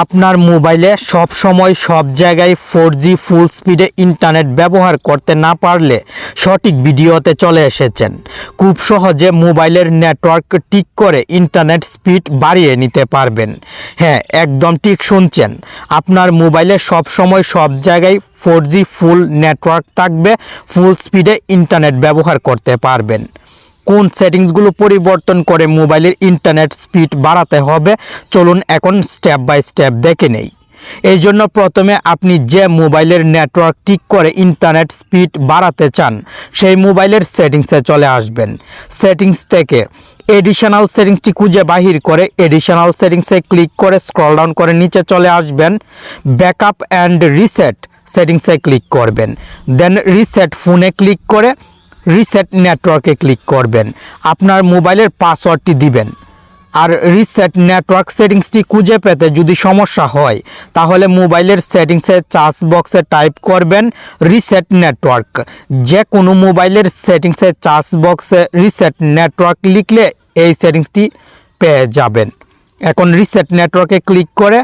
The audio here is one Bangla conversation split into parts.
আপনার মোবাইলে সব সময় সব জায়গায় ফোর জি ফুল স্পিডে ইন্টারনেট ব্যবহার করতে না পারলে সঠিক ভিডিওতে চলে এসেছেন। খুব সহজে মোবাইলের নেটওয়ার্ক ঠিক করে ইন্টারনেট স্পিড বাড়িয়ে নিতে পারবেন। হ্যাঁ একদম ঠিক শুনছেন। আপনার মোবাইলে সব সময় সব জায়গায় ফোর ফুল নেটওয়ার্ক থাকবে, ফুল স্পিডে ইন্টারনেট ব্যবহার করতে পারবেন। কোন সেটিংসগুলো পরিবর্তন করে মোবাইলের ইন্টারনেট স্পিড বাড়াতে হবে, চলুন এখন স্টেপ বাই স্টেপ দেখে নেই। এই জন্য প্রথমে আপনি যে মোবাইলের নেটওয়ার্ক ঠিক করে ইন্টারনেট স্পিড বাড়াতে চান, সেই মোবাইলের সেটিংসে চলে আসবেন। সেটিংস থেকে এডিশনাল সেটিংসটি খুঁজে বাহির করে এডিশনাল সেটিংসে ক্লিক করে স্ক্রল ডাউন করে নিচে চলে আসবেন। ব্যাকআপ অ্যান্ড রিসেট সেটিংসে ক্লিক করবেন। দেন রিসেট ফোনে ক্লিক করে রিসেট নেটওয়ার্কে ক্লিক করবেন। আপনার মোবাইলের পাসওয়ার্ডটি দিবেন। আর রিসেট নেটওয়ার্ক সেটিংসটি খুঁজে পেতে যদি সমস্যা হয়, তাহলে মোবাইলের সেটিংসে চার্জ বক্সে টাইপ করবেন রিসেট নেটওয়ার্ক যে কোনো মোবাইলের সেটিংসে চার্জ বক্সে রিসেট নেটওয়ার্ক লিখলে এই সেটিংসটি পেয়ে যাবেন। এখন রিসেট নেটওয়ার্কে ক্লিক করে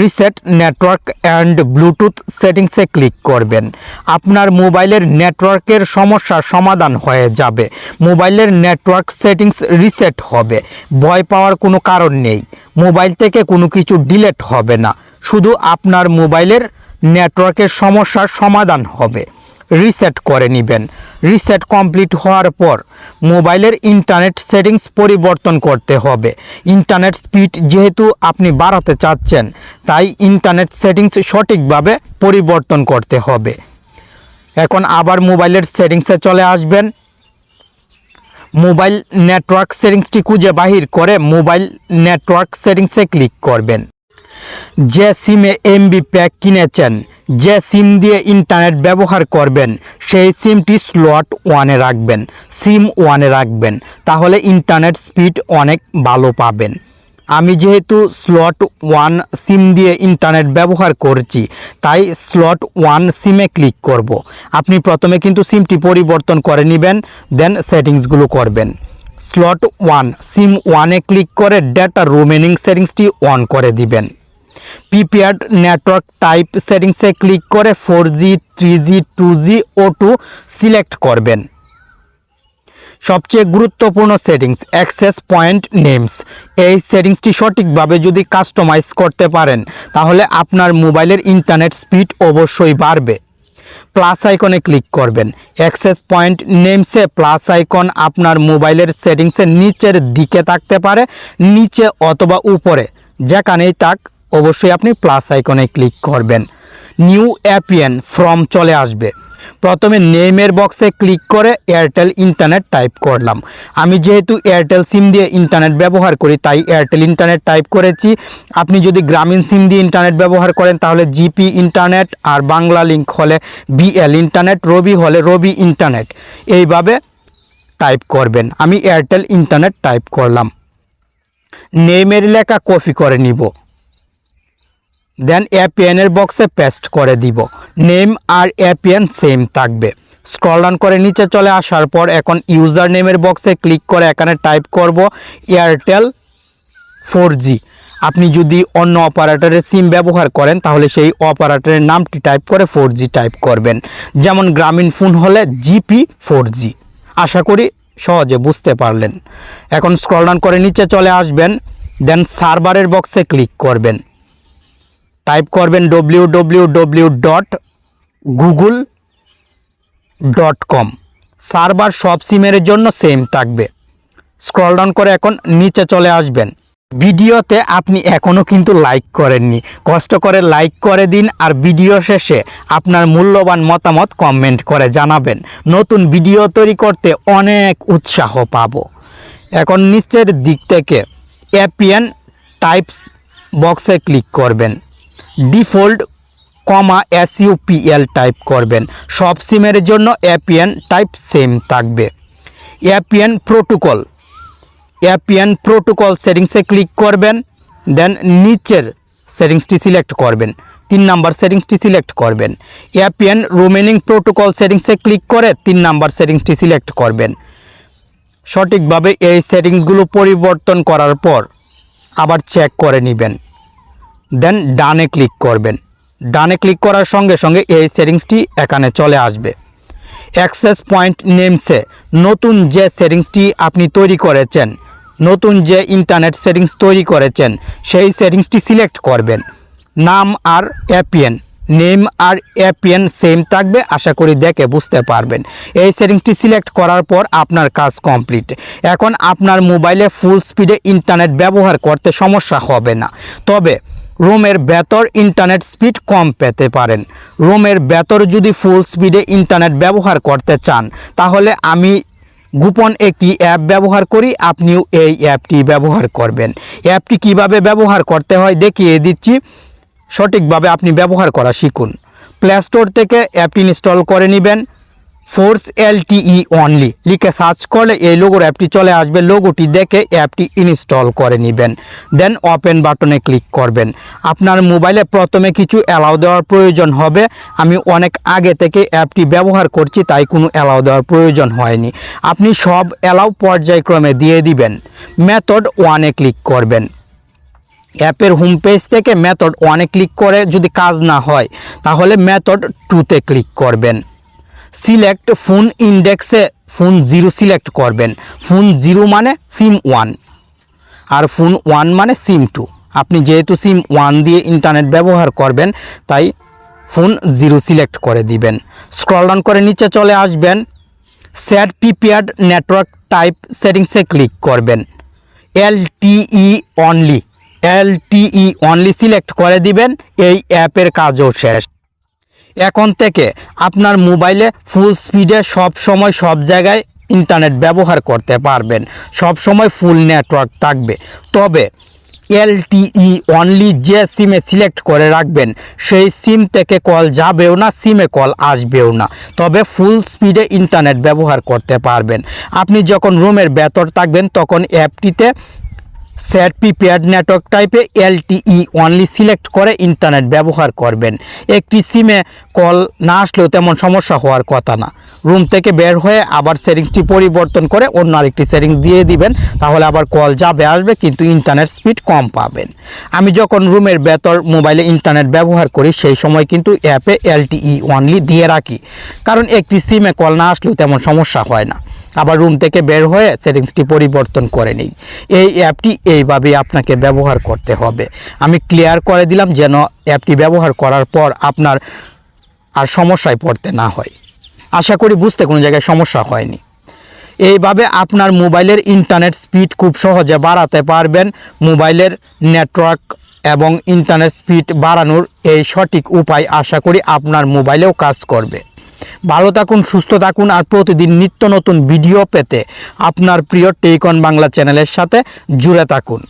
রিসেট নেটওয়ার্ক অ্যান্ড ব্লুটুথ সেটিংসে ক্লিক করবেন। আপনার মোবাইলের নেটওয়ার্কের সমস্যার সমাধান হয়ে যাবে। মোবাইলের নেটওয়ার্ক সেটিংস রিসেট হবে। ভয় পাওয়ার কোনো কারণ নেই। মোবাইল থেকে কোনো কিছু ডিলেট হবে না। শুধু আপনার মোবাইলের নেটওয়ার্কের সমস্যার সমাধান হবে। রিসেট করে নেবেন। রিসেট কমপ্লিট হওয়ার পর মোবাইলের ইন্টারনেট সেটিংস পরিবর্তন করতে হবে। ইন্টারনেট স্পিড যেহেতু আপনি বাড়াতে চাচ্ছেন, তাই ইন্টারনেট সেটিংস সঠিকভাবে পরিবর্তন করতে হবে। এখন আবার মোবাইলের সেটিংসে চলে আসবেন। মোবাইল নেটওয়ার্ক সেটিংসটি খুঁজে বাহির করে মোবাইল নেটওয়ার্ক সেটিংসে ক্লিক করবেন। যে সিমে এমবি প্যাক কিনেছেন, যে সিম দিয়ে ইন্টারনেট ব্যবহার করবেন, সেই সিমটি স্লট ওয়ানে রাখবেন, সিম ওয়ানে রাখবেন, তাহলে ইন্টারনেট স্পিড অনেক ভালো পাবেন। আমি যেহেতু স্লট ওয়ান সিম দিয়ে ইন্টারনেট ব্যবহার করছি, তাই স্লট ওয়ান সিমে ক্লিক করব। আপনি প্রথমে কিন্তু সিমটি পরিবর্তন করে নেবেন, দেন সেটিংসগুলো করবেন। স্লট ওয়ান সিম ওয়ানে ক্লিক করে ডেটা রোমেনিং সেটিংসটি অন করে দিবেন। প্রিপেয়ার্ড নেটওয়ার্ক টাইপ সেটিংসে ক্লিক করে four G three G two G auto select করবেন। সবচেয়ে গুরুত্বপূর্ণ সেটিংস অ্যাক্সেস পয়েন্ট নেমস এই সেটিংসটি সঠিকভাবে যদি কাস্টমাইজ করতে পারেন, তাহলে আপনার মোবাইলের ইন্টারনেট স্পিড অবশ্যই বাড়বে। প্লাস আইকনে ক্লিক করবেন। অ্যাক্সেস পয়েন্ট নেমসে প্লাস আইকন আপনার মোবাইলের সেটিংসের নিচের দিকে থাকতে পারে, নিচে অথবা উপরে। যেখানেই থাক অবশ্যই আপনি প্লাস আইকনে ক্লিক করবেন। নিউ অ্যাপিএন ফ্রম চলে আসবে। প্রথমে নেমের বক্সে ক্লিক করে এয়ারটেল ইন্টারনেট টাইপ করলাম। আমি যেহেতু এয়ারটেল সিম দিয়ে ইন্টারনেট ব্যবহার করি, তাই এয়ারটেল ইন্টারনেট টাইপ করেছি। আপনি যদি গ্রামীণ সিম দিয়ে ইন্টারনেট ব্যবহার করেন, তাহলে জিপি ইন্টারনেট আর বাংলা লিঙ্ক হলে বিএল ইন্টারনেট রবি হলে রবি ইন্টারনেট এইভাবে টাইপ করবেন। আমি এয়ারটেল ইন্টারনেট টাইপ করলাম। নেমের লেখা কপি করে নিব। দেন অ্যাপিএনের বক্সে পেস্ট করে দিব। নেম আর অ্যাপিএন সেম থাকবে। স্ক্রল ডাউন করে নিচে চলে আসার পর এখন ইউজার নেমের বক্সে ক্লিক করে এখানে টাইপ করব এয়ারটেল ফোর আপনি যদি অন্য অপারেটরের সিম ব্যবহার করেন, তাহলে সেই অপারেটরের নামটি টাইপ করে ফোর টাইপ করবেন। যেমন গ্রামীণ ফোন হলে জিপি ফোর আশা করি সহজে বুঝতে পারলেন। এখন স্ক্রল ডাউন করে নিচে চলে আসবেন দেন সার্ভারের বক্সে ক্লিক করবেন। টাইপ করবেন W W W dot Google dot com server সব সিমের জন্য সেম থাকবে। স্ক্রল ডাউন করে এখন নিচে চলে আসবেন। ভিডিওতে আপনি এখনও কিন্তু লাইক করেননি। কষ্ট করে লাইক করে দিন আর ভিডিও শেষে আপনার মূল্যবান মতামত কমেন্ট করে জানাবেন। নতুন ভিডিও তৈরি করতে অনেক উৎসাহ পাবো। এখন নিচের দিক থেকে অ্যাপিএন টাইপ বক্সে ক্লিক করবেন। ডিফল্ট কমা এসইউপিএল টাইপ করবেন। সব সিমের জন্য অ্যাপিএন টাইপ সেম থাকবে। অ্যাপিএন প্রোটোকল অ্যাপিএন প্রোটোকল সেটিংসে ক্লিক করবেন দেন নিচের সেটিংসটি সিলেক্ট করবেন, তিন নাম্বার সেটিংসটি সিলেক্ট করবেন। অ্যাপিএন রোমেনিং প্রোটোকল সেটিংসে ক্লিক করে তিন নাম্বার সেটিংসটি সিলেক্ট করবেন। সঠিকভাবে এই সেটিংসগুলো পরিবর্তন করার পর আবার চেক করে নেবেন। দেন ডানে ক্লিক করবেন। ডানে ক্লিক করার সঙ্গে সঙ্গে এই সেটিংসটি এখানে চলে আসবে। অ্যাক্সেস পয়েন্ট নেমসে নতুন যে সেটিংসটি আপনি তৈরি করেছেন, নতুন যে ইন্টারনেট সেটিংস তৈরি করেছেন, সেই সেটিংসটি সিলেক্ট করবেন। নাম আর অ্যাপিএন, নেম আর অ্যাপিএন সেম থাকবে, আশা করি দেখে বুঝতে পারবেন। এই সেটিংসটি সিলেক্ট করার পর আপনার কাজ কমপ্লিট। এখন আপনার মোবাইলে ফুল স্পিডে ইন্টারনেট ব্যবহার করতে সমস্যা হবে না। তবে রুমের ভেতর ইন্টারনেট স্পিড কম পেতে পারেন। রুমের ভেতর যদি ফুল স্পিডে ইন্টারনেট ব্যবহার করতে চান, তাহলে আমি গোপন একটি অ্যাপ ব্যবহার করি, আপনিও এই অ্যাপটি ব্যবহার করবেন। অ্যাপটি কীভাবে ব্যবহার করতে হয় দেখিয়ে দিচ্ছি। সঠিকভাবে আপনি ব্যবহার করা শিখুন। প্লে স্টোর থেকে অ্যাপটি ইনস্টল করে নেবেন। ফোর্স এলটিই অনলি লিখে সার্চ করলে এই লোগোর অ্যাপটি চলে আসবে। লোগোটি দেখে অ্যাপটি ইনস্টল করে নেবেন। দেন ওপেন বাটনে ক্লিক করবেন। আপনার মোবাইলে প্রথমে কিছু অ্যালাউ দেওয়ার প্রয়োজন হবে। আমি অনেক আগে থেকে অ্যাপটি ব্যবহার করছি, তাই কোনো অ্যালাউ দেওয়ার প্রয়োজন হয়নি। আপনি সব অ্যালাউ পর্যায়ক্রমে দিয়ে দিবেন। মেথড ওয়ানে ক্লিক করবেন। অ্যাপের হোম পেজ থেকে মেথড ওয়ানে ক্লিক করে যদি কাজ না হয়, তাহলে মেথড টুতে ক্লিক করবেন। সিলেক্ট ফোন ইন্ডেক্সে ফোন জিরো সিলেক্ট করবেন। ফোন জিরো মানে সিম ওয়ান আর ফোন ওয়ান মানে সিম টু আপনি যেহেতু সিম ওয়ান দিয়ে ইন্টারনেট ব্যবহার করবেন, তাই ফোন জিরো সিলেক্ট করে দিবেন। স্ক্রল ডাউন করে নিচে চলে আসবেন। সেট প্রিপেয়ার্ড নেটওয়ার্ক টাইপ সেটিংসে ক্লিক করবেন। L LTE only LTE only select করে দিবেন, এই অ্যাপের কাজও শেষ। এখন থেকে আপনার মোবাইলে ফুল স্পিডে সব সময় সব জায়গায় ইন্টারনেট ব্যবহার করতে পারবেন। সব সময় ফুল নেটওয়ার্ক থাকবে। তবে এলটিই অনলি যে সিমে সিলেক্ট করে রাখবেন, সেই সিম থেকে কল যাবেও না সিমে কল আসবেও না। তবে ফুল স্পিডে ইন্টারনেট ব্যবহার করতে পারবেন। আপনি যখন রুমের ভেতর থাকবেন, তখন অ্যাপটিতে সেট প্রিপেয়ার্ড নেটওয়ার্ক টাইপে এলটিই অনলি সিলেক্ট করে ইন্টারনেট ব্যবহার করবেন। একটি সিমে কল না আসলেও তেমন সমস্যা হওয়ার কথা না। রুম থেকে বের হয়ে আবার সেটিংসটি পরিবর্তন করে অন্য আরেকটি সেটিংস দিয়ে দিবেন, তাহলে আবার কল যাবে আসবে, কিন্তু ইন্টারনেট স্পিড কম পাবেন। আমি যখন রুমের ভেতর মোবাইলে ইন্টারনেট ব্যবহার করি, সেই সময় কিন্তু অ্যাপে এলটিই অনলি দিয়ে রাখি। কারণ একটি সিমে কল না আসলেও তেমন সমস্যা হয় না। আবার রুম থেকে বের হয়ে সেটিংসটি পরিবর্তন করে নিই। এই অ্যাপটি এইভাবে আপনাকে ব্যবহার করতে হবে। আমি ক্লিয়ার করে দিলাম যেন অ্যাপটি ব্যবহার করার পর আপনার আর সমস্যায় পড়তে না হয়। আশা করি বুঝতে কোনো জায়গায় সমস্যা হয়নি। এইভাবে আপনার মোবাইলের ইন্টারনেট স্পিড খুব সহজে বাড়াতে পারবেন। মোবাইলের নেটওয়ার্ক এবং ইন্টারনেট স্পিড বাড়ানোর এই সঠিক উপায় আশা করি আপনার মোবাইলেও কাজ করবে। ভালো থাকুন, সুস্থ থাকুন আর প্রতিদিন নিত্য নতুন ভিডিও পেতে আপনার প্রিয় টেকন বাংলা চ্যানেলের সাথে জুড়ে থাকুন।